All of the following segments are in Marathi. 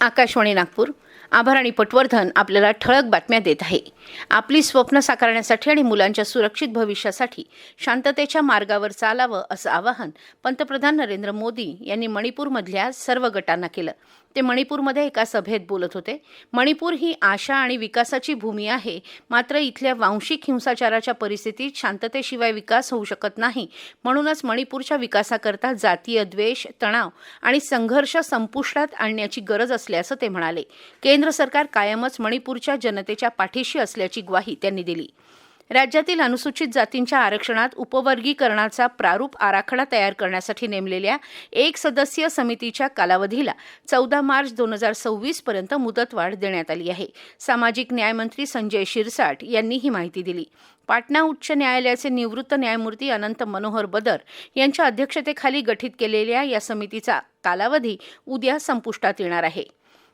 आकाशवाणी नागपूर. आभार आणि पटवर्धन आपल्याला ठळक बातम्या देत आहे. आपली स्वप्न साकारण्यासाठी आणि मुलांच्या सुरक्षित भविष्यासाठी शांततेच्या मार्गावर चालावं असं आवाहन पंतप्रधान नरेंद्र मोदी यांनी मणिपूरमधल्या सर्व गटांना केलं. ते मणिपूरमध्ये एका सभेत बोलत होते मणिपूर ही आशा आणि विकासाची भूमी आहे. मात्र इथल्या वांशिक हिंसाचाराच्या परिस्थितीत शांततेशिवाय विकास होऊ शकत नाही. म्हणूनच मणिपूरच्या विकासाकरता जातीय द्वेष तणाव आणि संघर्ष संपुष्टात आणण्याची गरज असल्याचं ते म्हणाले. केंद्र सरकार कायमच मणिपूरच्या जनतेच्या पाठीशी असल्याची ग्वाही त्यांनी दिली. राज्यातील अनुसूचित जातींच्या आरक्षणात उपवर्गीकरणाचा प्रारूप आराखडा तयार करण्यासाठी नेमलेल्या एक सदस्यीय समितीच्या कालावधीला चौदा मार्च दोन हजार सव्वीस पर्यंत मुदतवाढ देण्यात आली आहे. सामाजिक न्यायमंत्री संजय शिरसाट यांनी ही माहिती दिली. पाटणा उच्च न्यायालयाचे निवृत्त न्यायमूर्ती अनंत मनोहर बदर यांच्या अध्यक्षतेखाली गठीत केलेल्या या समितीचा कालावधी उद्या संपुष्टात येणार आहे.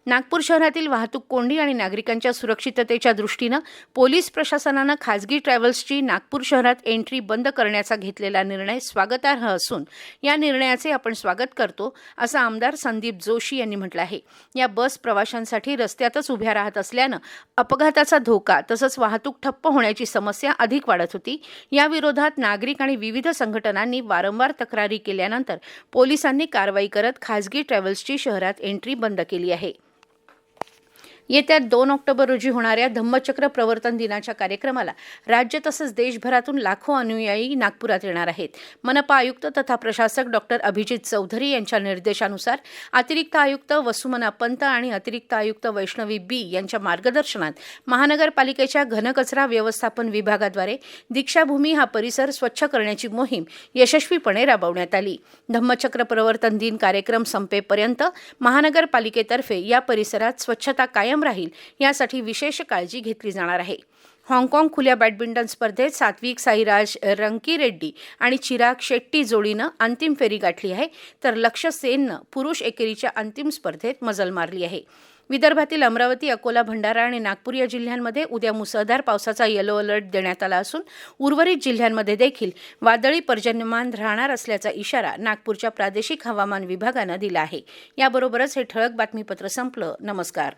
नागपूर शहरातील वाहतूक कोंडी आणि नागरिकांच्या सुरक्षिततेच्या दृष्टीनं पोलीस प्रशासनानं खासगी ट्रॅव्हल्सची नागपूर शहरात एंट्री बंद करण्याचा घेतलेला निर्णय स्वागतार्ह असून या निर्णयाचे आपण स्वागत करतो असं आमदार संदीप जोशी यांनी म्हटलं आहे. या बस प्रवाशांसाठी रस्त्यातच उभ्या राहत असल्यानं अपघाताचा धोका तसंच वाहतूक ठप्प होण्याची समस्या अधिक वाढत होती. याविरोधात नागरिक आणि विविध संघटनांनी वारंवार तक्रारी केल्यानंतर पोलिसांनी कारवाई करत खासगी ट्रॅव्हल्सची शहरात एंट्री बंद केली आहे. येत्या दोन ऑक्टोबर रोजी होणाऱ्या धम्मचक्र प्रवर्तन दिनाच्या कार्यक्रमाला राज्य तसंच देशभरातून लाखो अनुयायी नागपुरात येणार आहेत. मनपा आयुक्त तथा प्रशासक डॉक्टर अभिजित चौधरी यांच्या निर्देशानुसार अतिरिक्त आयुक्त वसुमना पंत आणि अतिरिक्त आयुक्त वैष्णवी बी यांच्या मार्गदर्शनात महानगरपालिकेच्या घनकचरा व्यवस्थापन विभागाद्वारे दीक्षाभूमी हा परिसर स्वच्छ करण्याची मोहीम यशस्वीपणे राबवण्यात आली. धम्मचक्र प्रवर्तन दिन कार्यक्रम संपेपर्यंत महानगरपालिकेतर्फे या परिसरात स्वच्छता कायम राहील यासाठी विशेष काळजी घेतली जाणार आहे. हाँगकाँग खुल्या बॅडमिंटन स्पर्धेत सात्विक साईराज रंकी रेड्डी आणि चिराग शेट्टी जोडीनं अंतिम फेरी गाठली आहे. तर लक्ष्य सेननं पुरुष एकेरीच्या अंतिम स्पर्धेत मजल मारली आहे. विदर्भातील अमरावती अकोला भंडारा आणि नागपूर या जिल्ह्यांमध्ये उद्या मुसळधार पावसाचा येलो अलर्ट देण्यात आला असून उर्वरित जिल्ह्यांमध्ये देखील वादळी पर्जन्यमान राहणार असल्याचा इशारा नागपूरच्या प्रादेशिक हवामान विभागानं दिला आहे. याबरोबरच हे ठळक बातमीपत्र संपलं. नमस्कार.